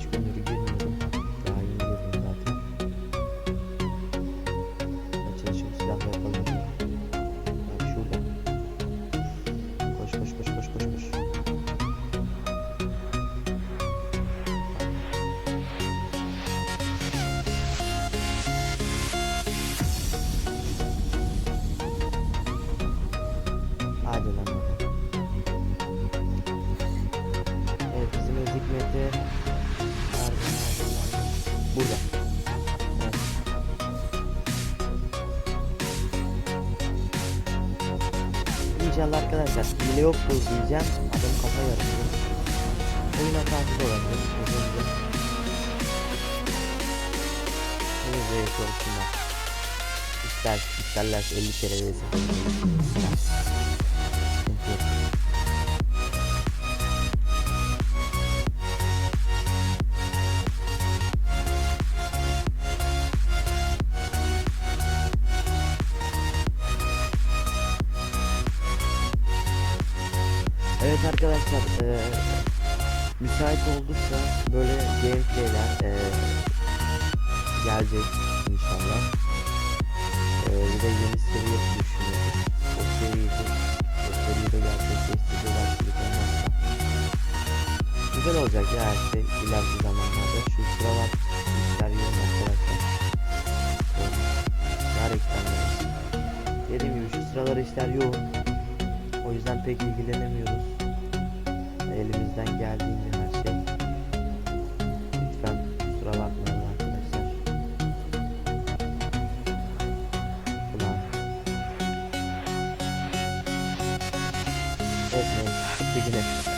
birkaç gündür girmiyordum. Daha yeni girdim zaten. Açılışı bu silahla yapalım. Bak şurada. Koş koş koş koş koş koş. Hadi lan. Evet bizim ezik Burada. İnşallah arkadaşlar hile yoktur diyeceğim. Adam kafa yarıyor. Oyun hatası olabilir. Dilerim. Henüz reis olsunlar. İster, isterlerse 50 kere reis arkadaşlar eee müsait oldukça böyle gameplayler eee gelecek inşallah. Eee bir de yeni seri düşünüyoruz. O seriyi o seriyi de gerçekleştirdiği aksilik olmazsa. Güzel olacak ya her şey ileriki zamanlarda. Şu sıralar işler yoğun arkadaşlar. Gerçekten yani. Dediğim gibi şu sıralar işler yoğun. O yüzden pek ilgilenemiyoruz. Elimizden geldiğince her şey. Lütfen kusura bakmayın arkadaşlar. Ulan. Evet neyse. Çıktı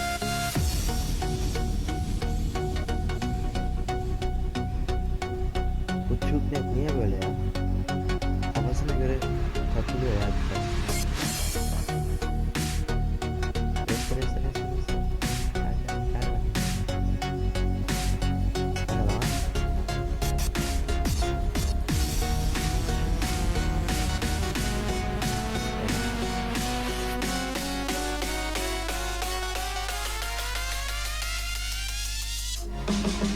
Body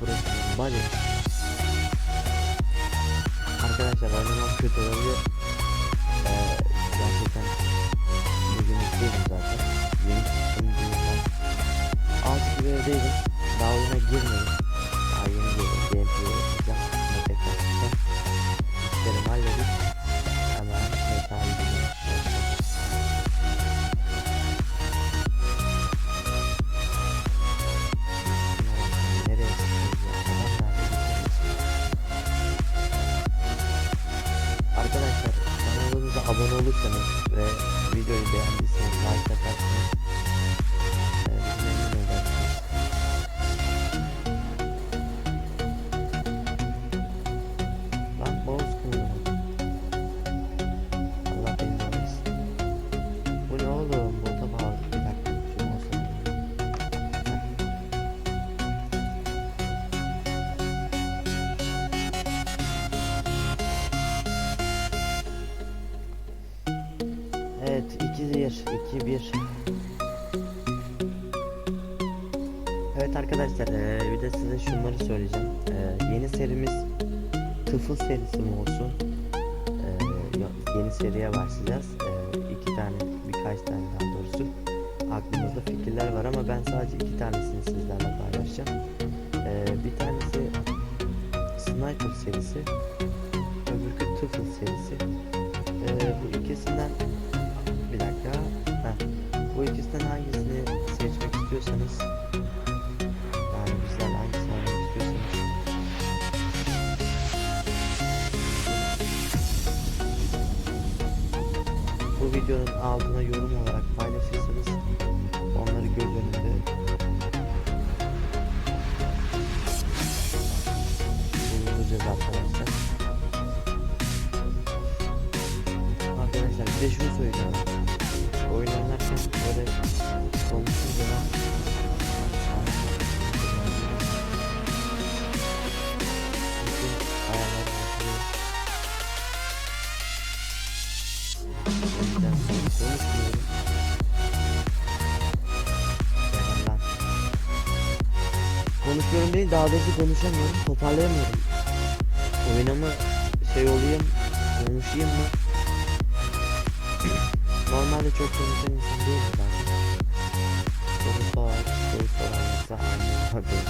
burası. Body. Arkadaşlar oynamak kötü olabilir. Evdeydim. Daha oyuna girmedim. Daha yeni girdim. Gameplay yapacağım. Ama tekrar çıkacağım. İşlerimi halledip hemen nerede gidiyoruz? Arkadaşlar kanalımıza abone olursanız ve videoyu beğendiyseniz like atarsanız 2-1 2-1 Evet arkadaşlar eee, bir de size şunları söyleyeceğim. Eee, Yeni serimiz Tıfıl serisi mi olsun? Yo- Yeni seriye başlayacağız. Eee, iki tane birkaç tane daha doğrusu. Aklımızda fikirler var ama ben sadece iki tanesini sizlerle paylaşacağım. Eee, Bir tanesi Sniper serisi Öbürkü Tıfıl serisi. Eee, Bu ikisinden istiyorsanız yani bizden hangisini almak istiyorsanız. Bu videonun altına yorum olarak konuşmuyorum değil daha doğrusu konuşamıyorum toparlayamıyorum. Oyuna mı şey olayım konuşayım mı? Normalde çok konuşan insan değilim zaten. Soru sor, soru sorarsa anlamadım.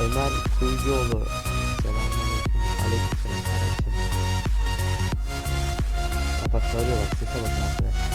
Ömer Kuyucuoğlu. Selamünaleyküm. Aleykümselam kardeşim. Bak soruyor bak sese bakın arkadaşlar.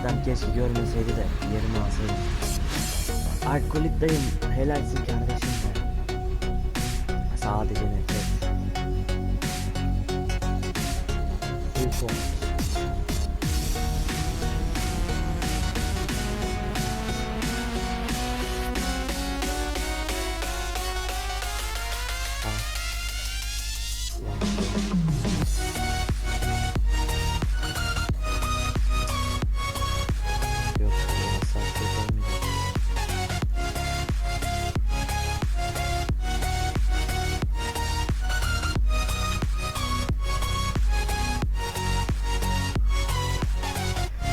Adam keşke görmeseydi de yerimi alsaydı. Alkolik dayım helalsin kardeşim be. Sadece nefret. Uyku.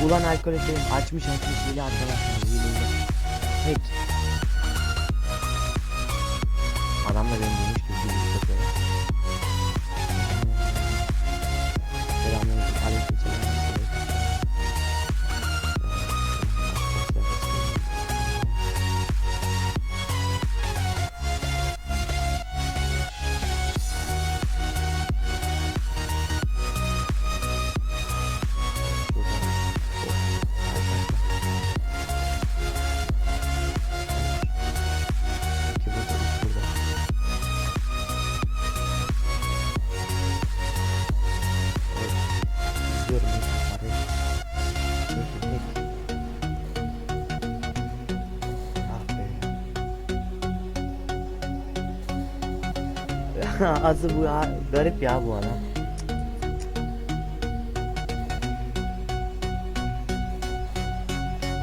Ulan alkoliklerim açmış açmış hile arkadaşlar hileydi. Pek. Adam da Azı bu ya, garip ya bu adam.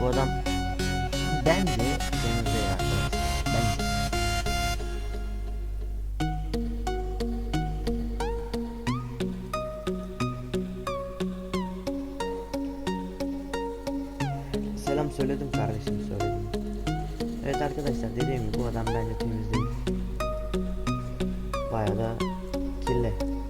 Bu adam bence 快啊，那进来。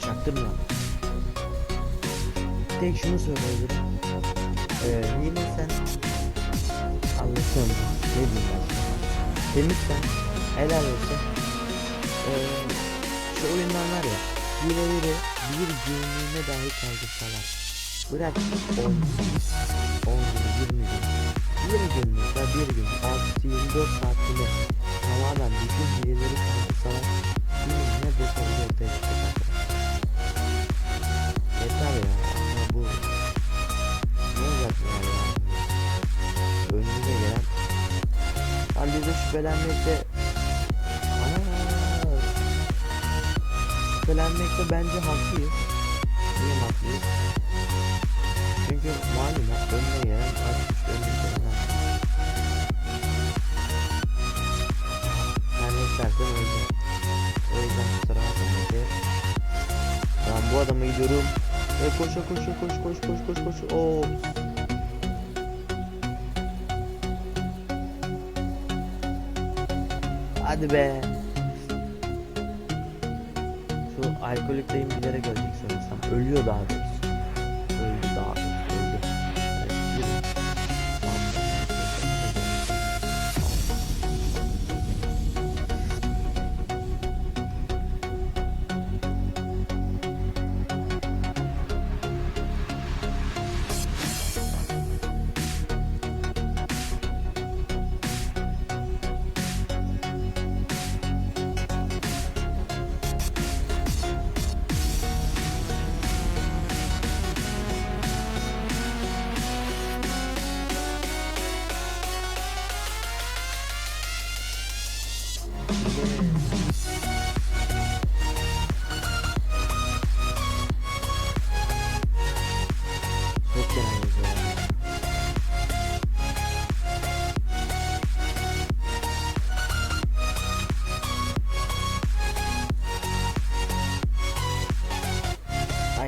Çaktırmıyor çaktırmıyor. Tek şunu söyleyebilirim. Ee, yine sen Allah'ım ne diyeyim ben. Temizsen helal olsun. Ee, şu oyunlar var ya hileleri bir günlüğüne dahi kaldırsalar. Bırak 10 gün, 10 gün, 20 gün. Bir günlük ya bir gün, 6 24 saatinde tamamen bütün hileleri kaldırsalar ne başarılı ortaya çıkacak Bize şüphelenmekte. Ana Şüphelenmekte bence haklıyız. Niye haklıyız? Çünkü malum önüne gelen açmış önüne gelen Ben ne istersem öyle. O yüzden kusura bakmayın Ben bu adama gidiyorum. Ve koşa koşa koş koş koş koş koş. Oo. Hadi be. Şu alkolik dayım bilerek ölecek sanırsam. Ölüyor daha doğrusu.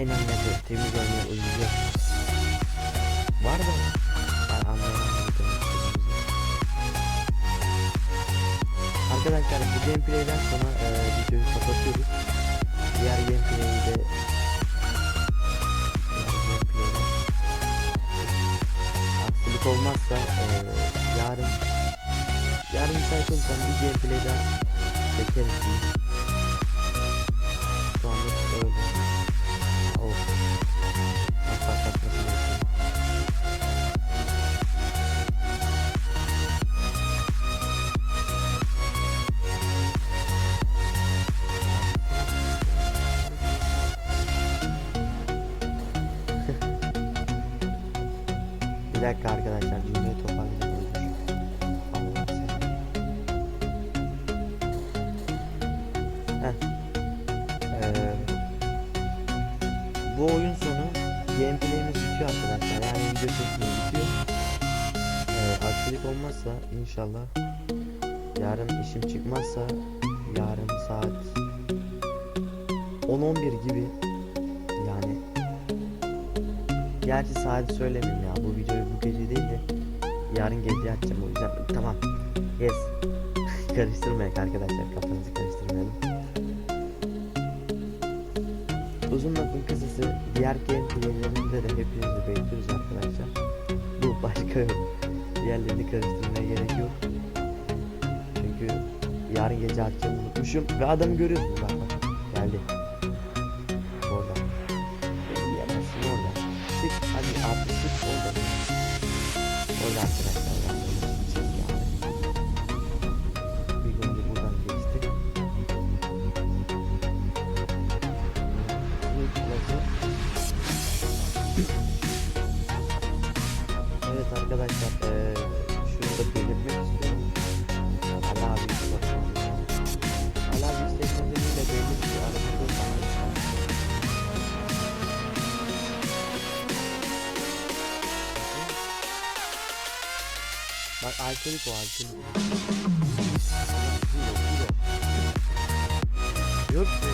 Aynen öyle. Temiz olmaya uyuyor. Var da ben anlayamadım. Arkadaşlar bu gameplay'den sonra e, videoyu kapatıyoruz. Diğer gameplay'i de gameplay'den aksilik olmazsa e, yarın yarın müsait olursam bir gameplay daha çekeriz inşallah. Yarın işim çıkmazsa yarın saat 10-11 gibi. Yani Gerçi saati söylemeyeyim ya bu videoyu bu gece değil de yarın gece açacağım o yüzden tamam. Yes. Karıştırmayın arkadaşlar kafanızı karıştırmayalım. Uzun lafın kısası diğer gameplaylerinde de hepinizi bekliyoruz arkadaşlar. Bu başka Diğerlerini karıştırmaya gerek yok. Çünkü yarın gece açacağım unutmuşum ve adamı görüyorsunuz bak geldi Bak alkolik o alkolik. Yok be.